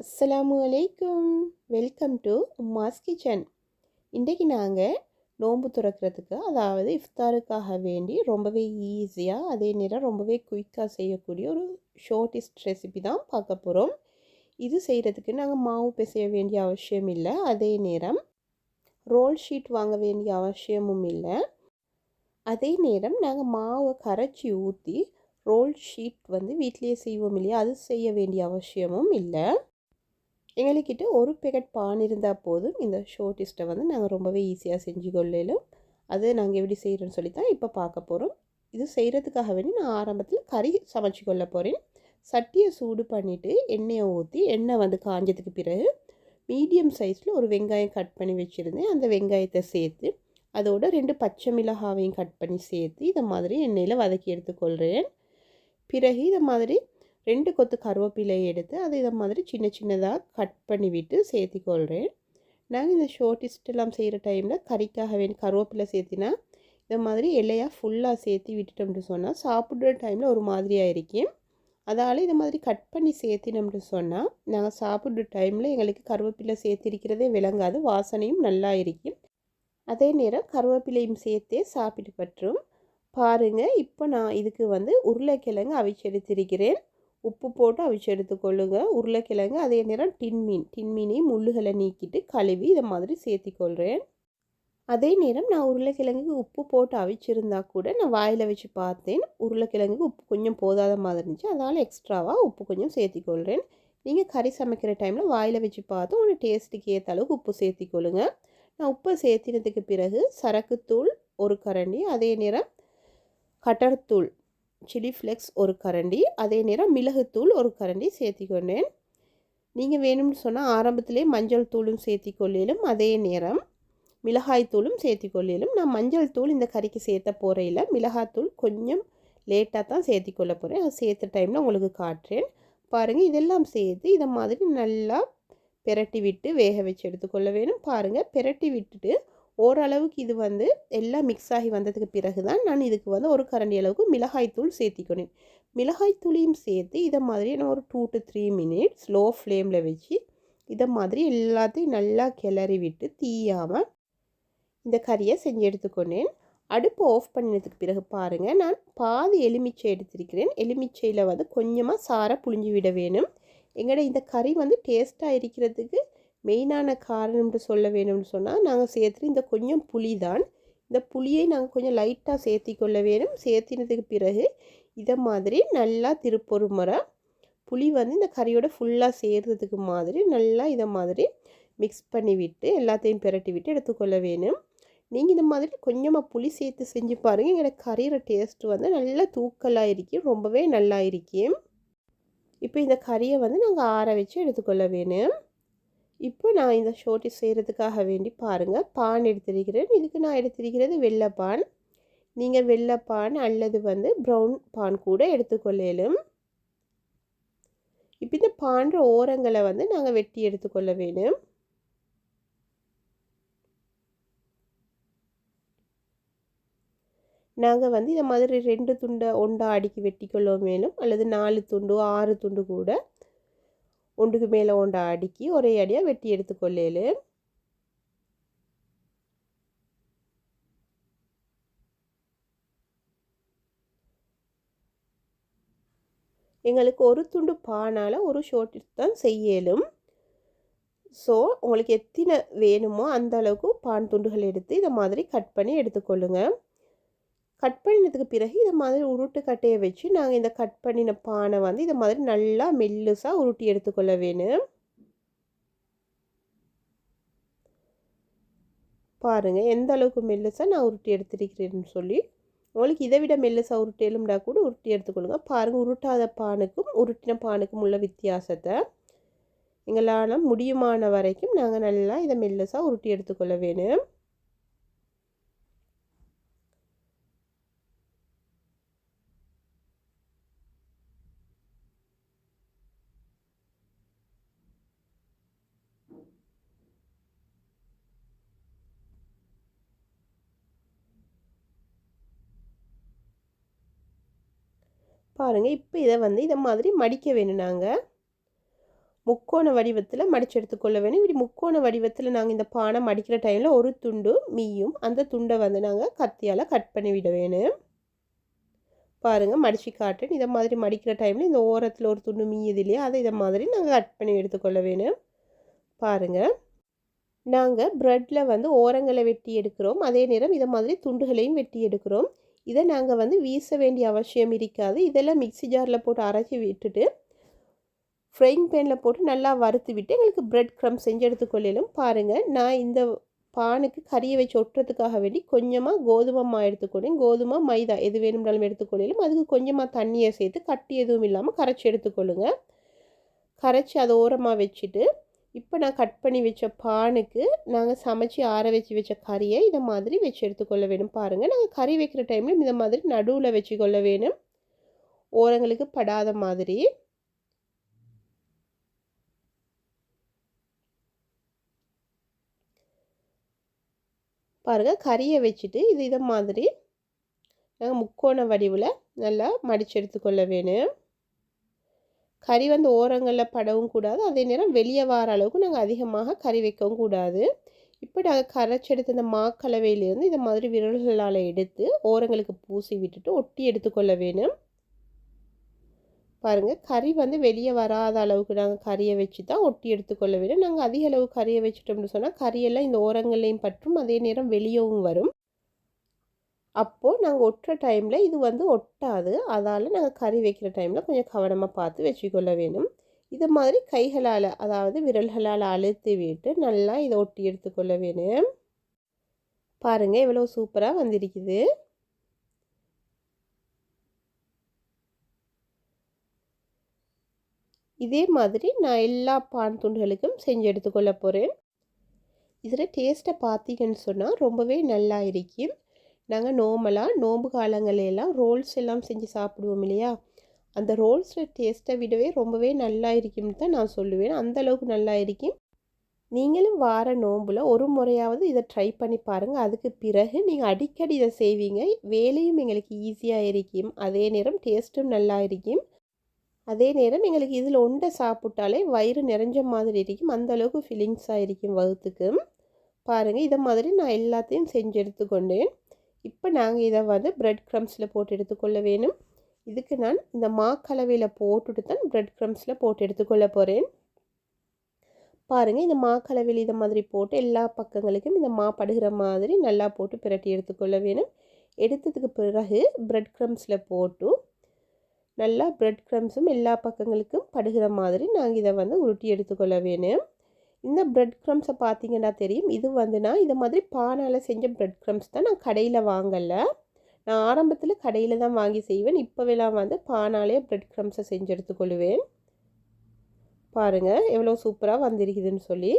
அஸ்ஸலாமு அலைக்கும். Welcome to உம்மாஸ் kitchen இன்றைக்கு நாங்கள் நோன்பு துறக்கிறதுக்கு அதாவது இஃப்தாருக்காக வேண்டி ரொம்பவே ஈஸியாக அதே நேரம் ரொம்பவே குயிக்காக செய்யக்கூடிய ஒரு ஷோர்டிஸ்ட் ரெசிபி தான் பார்க்க போகிறோம் இது செய்கிறதுக்கு நாங்கள் மாவு பிசைய வேண்டிய அவசியம் இல்லை. அதே நேரம் ரோல் ஷீட் வாங்க வேண்டிய அவசியமும் இல்லை. அதே நேரம் நாங்கள் மாவை கரைச்சி ஊற்றி ரோல் ஷீட் வந்து வீட்டிலேயே செய்வோம் இல்லையா? அது செய்ய வேண்டிய அவசியமும் இல்லை. எங்கள்கிட்ட ஒரு பேக்கெட் பான் இருந்தால் போதும். இந்த ஷோர்டிஸ்ட்டை வந்து நாங்கள் ரொம்பவே ஈஸியாக செஞ்சு கொள்ளலும் அது நாங்கள் எப்படி செய்கிறோன்னு சொல்லி தான் இப்போ பார்க்க போகிறோம் இது செய்கிறதுக்காக வேண்டி நான் ஆரம்பத்தில் கறி சமைச்சு கொள்ள போகிறேன் சட்டியை சூடு பண்ணிவிட்டு எண்ணெயை ஊற்றி எண்ணெய் வந்து காஞ்சதுக்கு பிறகு மீடியம் சைஸில் ஒரு வெங்காயம் கட் பண்ணி வச்சுருந்தேன். அந்த வெங்காயத்தை சேர்த்து அதோட ரெண்டு பச்சை மிளகாவையும் கட் பண்ணி சேர்த்து இதை மாதிரி எண்ணெயில் வதக்கி எடுத்துக்கொள்கிறேன் பிறகு இதை மாதிரி ரெண்டு கொத்து கருவேப்பிலையை எடுத்து அதை இதை மாதிரி சின்ன சின்னதாக கட் பண்ணி விட்டு சேர்த்திக்கொள்கிறேன் நாங்கள் இந்த ஷோர்டிஸ்டெல்லாம் செய்கிற டைமில் கறிக்காக வேணும் கருவேப்பிலை சேர்த்தினா இந்த மாதிரி இலையாக ஃபுல்லாக சேர்த்து விட்டுட்டோம்னு சொன்னால் சாப்பிட்ற டைமில் ஒரு மாதிரியாக இருக்கும் அதால் இதை மாதிரி கட் பண்ணி சேர்த்தினோம்னு சொன்னால் நாங்கள் சாப்பிட்ற டைமில் எங்களுக்கு கருவேப்பிலை சேர்த்திருக்கிறதே விளங்காது வாசனையும் நல்லா இருக்கும் அதே நேரம் கருவேப்பிலையும் சேர்த்தே சாப்பிட்டு பற்றும். பாருங்கள் இப்போ நான் இதுக்கு வந்து உருளைக்கிழங்கு அவிச்செடுத்திருக்கிறேன் உப்பு போட்டு அவிச்சு எடுத்துக்கொள்ளுங்க உருளைக்கிழங்கு அதே நேரம் டின்மீன் டின்மீனையும் முள்ளுகளை நீக்கிட்டு கழுவி இதை மாதிரி சேர்த்திக்கொள்கிறேன் அதே நேரம் நான் உருளைக்கிழங்குக்கு உப்பு போட்டு அவிச்சிருந்தா கூட நான் வாயில் வச்சு பார்த்தேன். உருளைக்கிழங்குக்கு உப்பு கொஞ்சம் போதாத மாதிரி இருந்துச்சு. அதனால் எக்ஸ்ட்ராவாக உப்பு கொஞ்சம் சேர்த்திக்கொள்கிறேன் நீங்கள் கறி சமைக்கிற டைமில் வாயில் வச்சு பார்த்து உங்கள் டேஸ்ட்டுக்கு ஏற்ற அளவுக்கு உப்பு சேர்த்திக்கொள்ளுங்க நான் உப்பு சேர்த்தினதுக்கு பிறகு சரக்குத்தூள் ஒரு கரண்டி அதே நேரம் கட்டர்த்தூள் சில்லி ஃப்ளெக்ஸ் ஒரு கரண்டி அதே நேரம் மிளகுத்தூள் ஒரு கரண்டி சேர்த்திக்கொண்டேன். நீங்கள் வேணும்னு சொன்னால் ஆரம்பத்திலே மஞ்சள் தூளும் சேர்த்திக்கொள்ளிலும் அதே நேரம் மிளகாய் தூளும் சேர்த்திக்கொள்ளிலும். நான் மஞ்சள் தூள் இந்த கறிக்கு சேர்த்த போகிறையில் மிளகாத்தூள் கொஞ்சம் லேட்டாக தான் சேர்த்திக்கொள்ள போகிறேன் அது சேர்த்த டைமில் உங்களுக்கு காட்டுறேன். பாருங்கள் இதெல்லாம் சேர்த்து இதை மாதிரி நல்லா பெரட்டி விட்டு வேக வச்சு எடுத்துக்கொள்ள வேணும். பாருங்கள் பெரட்டி விட்டுட்டு ஓரளவுக்கு இது வந்து எல்லாம் மிக்ஸ் ஆகி வந்ததுக்கு பிறகு தான் நான் இதுக்கு வந்து ஒரு கரண்டி அளவுக்கு மிளகாய்த்தூள் சேர்த்திக்கணும். மிளகாய்த்தூளையும் சேர்த்து இதை மாதிரி நான் ஒரு two to three minutes low ஃப்ளேமில் வச்சு இதை மாதிரி எல்லாத்தையும் நல்லா கிளறி விட்டு தீயாமல் இந்த கறியை செஞ்சு எடுத்துக்கொண்டேன். அடுப்பு ஆஃப் பண்ணினதுக்கு பிறகு பாருங்கள் நான் பாதி எலுமிச்சை எடுத்திருக்கிறேன். எலுமிச்சையில் வந்து கொஞ்சமாக சாரை புழிஞ்சு விட வேணும். எங்களோட இந்த கறி வந்து டேஸ்ட்டாக இருக்கிறதுக்கு மெயினான காரணம்னு சொல்ல வேணும்னு சொன்னால் நாங்கள் சேர்த்துட்டு இந்த கொஞ்சம் புளி தான் இந்த புளியை நாங்கள் கொஞ்சம் லைட்டாக சேர்த்தி கொள்ள வேணும் சேர்த்தினதுக்கு பிறகு இதை மாதிரி நல்லா திருப்பொரு முறை புளி வந்து இந்த கறியோட ஃபுல்லாக சேர்த்ததுக்கு மாதிரி நல்லா இதை மாதிரி மிக்ஸ் பண்ணி விட்டு எல்லாத்தையும் பிரட்டி விட்டு எடுத்துக்கொள்ள வேணும் நீங்கள் இந்த மாதிரி கொஞ்சமாக புளி சேர்த்து செஞ்சு பாருங்கள் எங்களோட கறியோட டேஸ்ட் வந்து நல்லா தூக்கலாக இருக்கும். ரொம்பவே நல்லா இருக்கும். இப்போ இந்த கறியை வந்து நாங்கள் ஆற வச்சு எடுத்துக்கொள்ள வேணும் இப்போ நான் இந்த ஷோட்டி செய்கிறதுக்காக வேண்டி பாருங்கள் பான் எடுத்திருக்கிறேன். இதுக்கு நான் எடுத்திருக்கிறது வெள்ளை பான். நீங்கள் வெள்ளை பான் அல்லது வந்து ப்ரௌன் பான் கூட எடுத்துக்கொள்ளலும். இப்போ இந்த பான்ற ஓரங்களை வந்து நாங்கள் வெட்டி எடுத்துக்கொள்ள வேணும். நாங்கள் வந்து இந்த மாதிரி ரெண்டு துண்டை ஒண்டா அடுக்கி வெட்டிக்கொள்ள வேணும். அல்லது நாலு துண்டு ஆறு துண்டு கூட ஒன்றுக்கு மேலே ஒன்றை அடுக்கி ஒரே அடியாக வெட்டி எடுத்துக்கொள்ளேலு எங்களுக்கு ஒரு துண்டு பானால் ஒரு ஷோட்டு தான் செய்யலும். ஸோ உங்களுக்கு எத்தனை வேணுமோ அந்த அளவுக்கு பான் துண்டுகள் எடுத்து இதை மாதிரி கட் பண்ணி எடுத்துக்கொள்ளுங்கள் கட் பண்ணினதுக்கு பிறகு இதை மாதிரி உருட்டு கட்டையை வச்சு நாங்கள் இந்த கட் பண்ணின பானை வந்து இதை மாதிரி நல்லா மெல்லுசாக உருட்டி எடுத்துக்கொள்ள வேணும். பாருங்கள் எந்த அளவுக்கு மெல்லுசாக நான் உருட்டி எடுத்துருக்கிறேன்னு சொல்லி உங்களுக்கு இதை விட மெல்லுசாக உருட்டேலும்டா கூட உருட்டி எடுத்துக்கொள்ளுங்க. பாருங்கள் உருட்டாத பானுக்கும் உருட்டின பானுக்கும் உள்ள வித்தியாசத்தை எங்களால் முடியுமான வரைக்கும் நாங்கள் நல்லா இதை மெல்லுசாக உருட்டி எடுத்துக்கொள்ள வேணும். பாருங்கள் இப்போ இதை வந்து இதை மாதிரி மடிக்க வேணும் நாங்கள் முக்கோண வடிவத்தில் மடித்து எடுத்துக்கொள்ள வேணும். இப்படி முக்கோண வடிவத்தில் நாங்கள் இந்த பானை மடிக்கிற டைமில் ஒரு துண்டு மீயும் அந்த துண்டை வந்து நாங்கள் கத்தியால் கட் பண்ணி விட வேணும். பாருங்கள் மடித்து காட்டுன்னு இதை மாதிரி மடிக்கிற டைமில் இந்த ஓரத்தில் ஒரு துண்டு மீயுது இல்லையா அதை இதை மாதிரி நாங்கள் கட் பண்ணி எடுத்துக்கொள்ள வேணும். பாருங்கள் நாங்கள் ப்ரெட்டில் வந்து ஓரங்களை வெட்டி எடுக்கிறோம். அதே நேரம் இதை மாதிரி துண்டுகளையும் வெட்டி எடுக்கிறோம். இதை நாங்கள் வந்து வீச வேண்டிய அவசியம் இருக்காது. இதெல்லாம் மிக்சி ஜாரில் போட்டு அரைச்சி விட்டுட்டு ஃப்ரைங் பேனில் போட்டு நல்லா வறுத்து விட்டு எங்களுக்கு ப்ரெட் க்ரம் செஞ்சு எடுத்துக்கொள்ளும். பாருங்கள் நான் இந்த பானுக்கு கறியை வச்சு ஒட்டுறதுக்காக வேண்டி கொஞ்சமாக கோதுமை மா எடுத்துக்கொள்ளேன் கோதுமை மைதா எது வேணும்னாலும் எடுத்துக்கொள்ளும். அதுக்கு கொஞ்சமாக தண்ணியை சேர்த்து கட்டி எதுவும் இல்லாமல் கரைச்சி எடுத்துக்கொள்ளுங்க. கரைச்சி அதை ஓரமாக வச்சுட்டு இப்போ நான் கட் பண்ணி வச்ச பானுக்கு நாங்கள் சமைச்சி ஆற வச்சு வச்ச கறியை இதை மாதிரி வச்சு எடுத்துக்கொள்ள வேணும். பாருங்கள் நாங்கள் கறி வைக்கிற டைமில் இதை மாதிரி நடுவில் வச்சுக்கொள்ள வேணும். ஓரங்களுக்கு படாத மாதிரி. பாருங்கள் கறியை வச்சுட்டு இது இதை மாதிரி நாங்கள் முக்கோண வடிவில் நல்லா மடித்து எடுத்துக்கொள்ள வேணும். கறி வந்து ஓரங்களில் படவும் கூடாது. அதே நேரம் வெளியே வர அளவுக்கு நாங்கள் அதிகமாக கறி வைக்கவும் கூடாது. இப்போ நாங்கள் கரைச்செடுத்த இந்த மாக்கலவையிலேருந்து இந்த மாதிரி விரல்களால் எடுத்து ஓரங்களுக்கு பூசி விட்டுட்டு ஒட்டி எடுத்துக்கொள்ள வேணும். பாருங்கள் கறி வந்து வெளியே வராத அளவுக்கு நாங்கள் கறியை வச்சு தான் ஒட்டி எடுத்துக்கொள்ள வேணும். நாங்கள் அதிக அளவு கறியை வச்சுட்டோம்னு சொன்னால் கறியெல்லாம் இந்த ஓரங்கள்லையும் பற்றும் அதே நேரம் வெளியவும் வரும். அப்போது நாங்கள் ஒட்டுற டைமில் இது வந்து ஒட்டாது. அதால் நாங்கள் கறி வைக்கிற டைமில் கொஞ்சம் கவனமாக பார்த்து வச்சுக்கொள்ள வேணும் இது மாதிரி கைகளால் அதாவது விரல்களால் அழுத்தி விட்டு நல்லா இதை ஒட்டி எடுத்துக்கொள்ள வேணும் பாருங்கள் எவ்வளோ சூப்பராக வந்திருக்குது. இதே மாதிரி நான் எல்லா பான் துண்டுகளுக்கும் செஞ்சு எடுத்துக்கொள்ள போகிறேன் இதில் டேஸ்ட்டை பார்த்தீங்கன்னு சொன்னால் ரொம்பவே நல்லா இருக்கும் நாங்கள் நோம்பெல்லாம் நோம்பு காலங்களெல்லாம் ரோல்ஸ் எல்லாம் செஞ்சு சாப்பிடுவோம் இல்லையா? அந்த ரோல்ஸில் டேஸ்ட்டை விடவே ரொம்பவே நல்லா இருக்கும்னு தான் நான் சொல்லுவேன். அந்தளவுக்கு நல்லா இருக்கும். நீங்களும் வார நோம்பில் ஒரு முறையாவது இதை ட்ரை பண்ணி பாருங்கள் அதுக்கு பிறகு நீங்கள் அடிக்கடி இதை செய்வீங்க. வேலையும் எங்களுக்கு ஈஸியாக இருக்கும். அதே நேரம் டேஸ்ட்டும் நல்லா இருக்கும். அதே நேரம் எங்களுக்கு இதில் ஒன்றை சாப்பிட்டாலே வயிறு நிறைஞ்ச மாதிரி இருக்கும். அந்தளவுக்கு ஃபீலிங்ஸாக இருக்கும் வகுத்துக்கு பாருங்கள் இதை மாதிரி நான் எல்லாத்தையும் செஞ்சு எடுத்துக்கொண்டேன். இப்போ நாங்கள் இதை வந்து ப்ரெட் க்ரம்ஸில் போட்டு எடுத்துக்கொள்ள வேணும். இதுக்கு நான் இந்த மா கலவையில் போட்டுட்டு தான் ப்ரெட் க்ரம்ஸில் போட்டு எடுத்துக்கொள்ள போகிறேன் பாருங்கள் இந்த மா கலவையில் இதை மாதிரி போட்டு எல்லா பக்கங்களுக்கும் இந்த மா படுகிற மாதிரி நல்லா போட்டு பிரட்டி எடுத்துக்கொள்ள வேணும். எடுத்ததுக்கு பிறகு ப்ரெட் க்ரம்ஸில் போட்டு நல்லா ப்ரெட் க்ரம்ஸும் எல்லா பக்கங்களுக்கும் படுகிற மாதிரி நாங்கள் இதை வந்து உருட்டி எடுத்துக்கொள்ள வேணும். இந்த ப்ரெட் க்ரம்ஸை பார்த்தீங்கன்னா தெரியும். இது வந்து நான் இதை மாதிரி பானால் செஞ்ச ப்ரெட் க்ரம்ஸ் தான் நான் கடையில் வாங்கலை. நான் ஆரம்பத்தில் கடையில் தான் வாங்கி செய்வேன். இப்போவெல்லாம் வந்து பானாலே ப்ரெட் க்ரம்ஸை செஞ்சு எடுத்துக்கொள்வேன். பாருங்கள் எவ்வளோ சூப்பராக வந்திருக்குதுன்னு சொல்லி.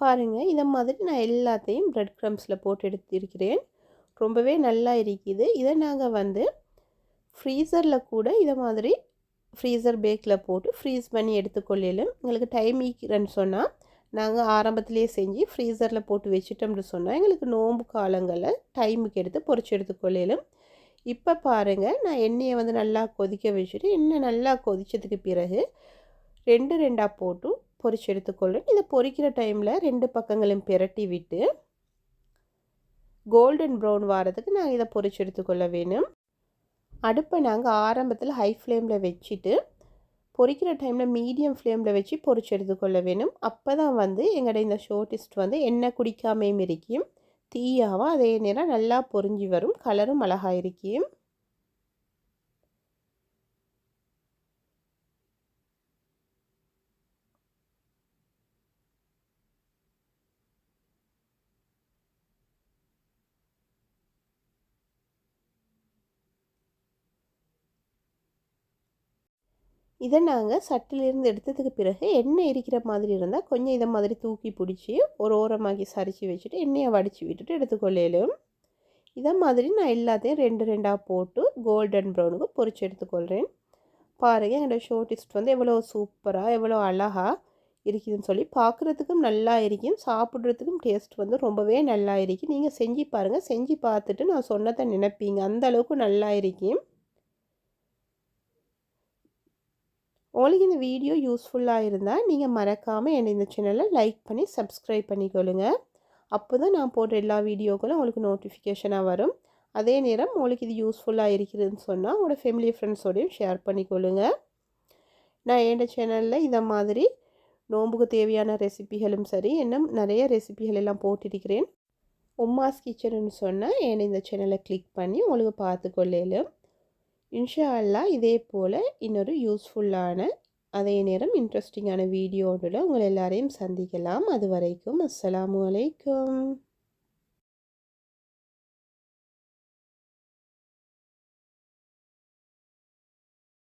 பாருங்கள் இதை மாதிரி நான் எல்லாத்தையும் ப்ரெட் க்ரம்ஸில் போட்டு எடுத்திருக்கிறேன். ரொம்பவே நல்லா இருக்குது. இதை நாங்கள் வந்து ஃப்ரீசரில் கூட இதை மாதிரி ஃப்ரீசர் பேக்கில் போட்டு ஃப்ரீஸ் பண்ணி எடுத்துக்கொள்ளலும் எங்களுக்கு டைம் ஈக்கிறேன்னு சொன்னால் நாங்கள் ஆரம்பத்திலேயே செஞ்சு ஃப்ரீசரில் போட்டு வச்சுட்டோம்னு சொன்னால் எங்களுக்கு நோம்பு காலங்களில் டைமுக்கு எடுத்து பொறிச்சு எடுத்துக்கொள்ளலும் இப்போ பாருங்கள் நான் எண்ணெயை வந்து நல்லா கொதிக்க வச்சுட்டு எண்ணெய் நல்லா கொதித்ததுக்கு பிறகு ரெண்டு ரெண்டாக போட்டு பொரிச்சு எடுத்துக்கொள்ளும் இதை பொறிக்கிற டைமில் ரெண்டு பக்கங்களையும் பிரட்டி விட்டு கோல்டன் ப்ரௌன் வாரத்துக்கு நாங்கள் இதை பொறிச்சு எடுத்துக்கொள்ள வேணும். அடுப்பை நாங்கள் ஆரம்பத்தில் ஹை ஃப்ளேமில் வச்சுட்டு பொறிக்கிற டைமில் மீடியம் ஃப்ளேமில் வச்சு பொறிச்சு எடுத்துக்கொள்ள வேணும். அப்போ தான் வந்து எங்களோட இந்த ஷோர்டிஸ்ட் வந்து எண்ணெய் குடிக்காமையும் இருக்கும் தீயாகவும் அதே நேரம் நல்லா பொரிஞ்சு வரும். கலரும் அழகாக இருக்கும் இதை நாங்கள் சட்டிலிருந்து எடுத்ததுக்கு பிறகு எண்ணெய் எரிக்கிற மாதிரி இருந்தால் கொஞ்சம் இதை மாதிரி தூக்கி பிடிச்சி ஒரு ஓரமாக்கி சரித்து வச்சுட்டு எண்ணெயை வடித்து விட்டுட்டு எடுத்துக்கொள்ளையிலும் இதை மாதிரி நான் எல்லாத்தையும் ரெண்டு ரெண்டாக போட்டு கோல்டன் ப்ரௌனுக்கு பொறிச்சு எடுத்துக்கொள்கிறேன் பாருங்கள் என்னோடய ஷோர்டிஸ்ட் வந்து எவ்வளோ சூப்பராக எவ்வளோ அழகாக இருக்குதுன்னு சொல்லி பார்க்குறதுக்கும் நல்லா இருக்கும் சாப்பிட்றதுக்கும் டேஸ்ட் வந்து ரொம்பவே நல்லா இருக்கும் நீங்கள் செஞ்சு பாருங்கள் செஞ்சு பார்த்துட்டு நான் சொன்னதை நினைப்பீங்க அந்த அளவுக்கு நல்லா இருக்கும் உங்களுக்கு இந்த வீடியோ யூஸ்ஃபுல்லாக இருந்தால் நீங்கள் மறக்காமல் என்னை இந்த சேனலை லைக் பண்ணி சப்ஸ்கிரைப் பண்ணிக்கொள்ளுங்க. அப்போ தான் நான் போடுற எல்லா வீடியோக்களும் உங்களுக்கு நோட்டிஃபிகேஷனாக வரும். அதே நேரம் உங்களுக்கு இது யூஸ்ஃபுல்லாக இருக்கிறதுன்னு சொன்னால் உங்களோட ஃபேமிலி ஃப்ரெண்ட்ஸோடையும் ஷேர் பண்ணிக்கொள்ளுங்க. நான் என் சேனலில் இதை மாதிரி நோம்புக்கு தேவையான ரெசிபிகளும் சரி இன்னும் நிறைய ரெசிபிகள் எல்லாம் போட்டிருக்கிறேன். உம்மாஸ் கிச்சன்னு சொன்னால் என் இந்த சேனலை கிளிக் பண்ணி உங்களுக்கு பார்த்துக்கொள்ளேலும் இன்ஷா அல்லா இதே போல் இன்னொரு யூஸ்ஃபுல்லான அதே நேரம் இன்ட்ரெஸ்டிங்கான வீடியோவில் உங்கள் எல்லாரையும் சந்திக்கலாம். அது வரைக்கும் அஸ்ஸலாமு அலைக்கும்.